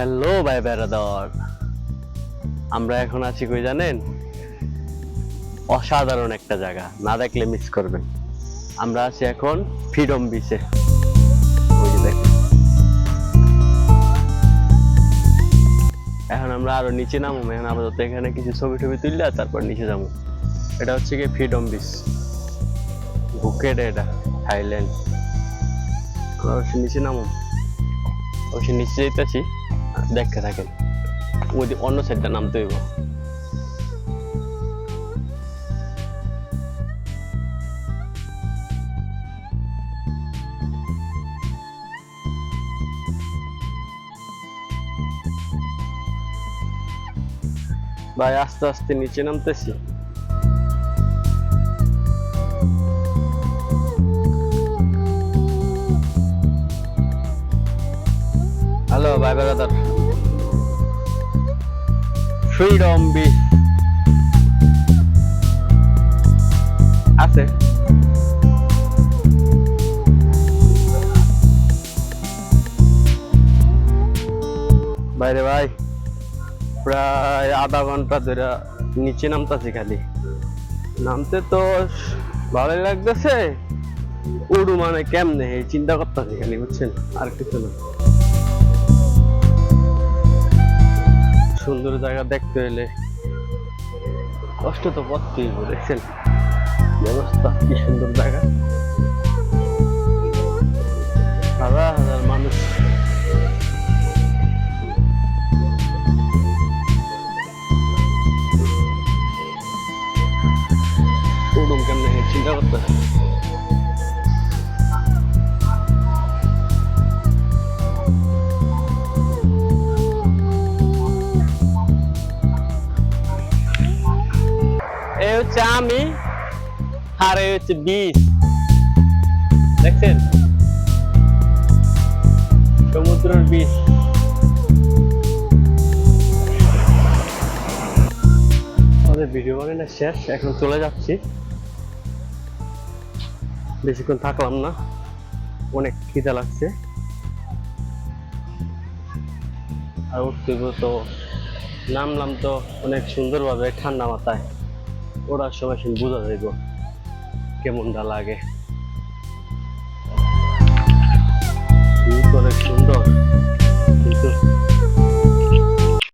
Hello, ভাই বেড়াদর আমরা এখন আছি কই জানেন? অসাধারণ একটা জায়গা, না দেখলে মিস করবেন। আমরা আছি এখন ফ্রিডম বিচে এখন আমরা আরও নিচে নামো এখন আপাতত এখানে কিছু ছবি টবি তুললে তারপর নিচে যাব। এটা হচ্ছে কি ফ্রিডম বিচ বুকেট এটা, থাইল্যান্ড। নিচে নামো অবশ্য নিচে যেতেছি। দেখতে থাকেন। ওই অন্য সাইডটা নামতে হইব। ভাই আস্তে আস্তে নিচে নামতেছি। ফ্রিডম বি আছে। বাইরে ভাই, প্রায় আধা ঘণ্টা ধরে নিচে নামতাছি খালি। নামতে তো ভালোই লাগতেছে। উড়ু মানে কেমনে চিন্তা করতেছি খালি, বুঝছেন? আর কিছু না। সুন্দর জায়গা দেখতে হলে কষ্ট তো পড়তেই দেখছেন? ব্যবস্থা, কি সুন্দর জায়গা। হাজার হাজার মানুষ। উডুম কেমনে চিন্তা করতে এই হচ্ছে আমি আর এই হচ্ছে বিষ দেখছেন সমুদ্রের বিষ আমাদের ভিডিও বানানো শেষ, এখন চলে যাচ্ছি। বেশিক্ষণ থাকলাম না, অনেক খিদা লাগছে। আর উঠতে তো নামলাম তো অনেক সুন্দরভাবে ঠান্ডা মাথায়। ওড়ার সময় শুনে বোঝা যাইব কেমনটা লাগে। সুন্দর কিন্তু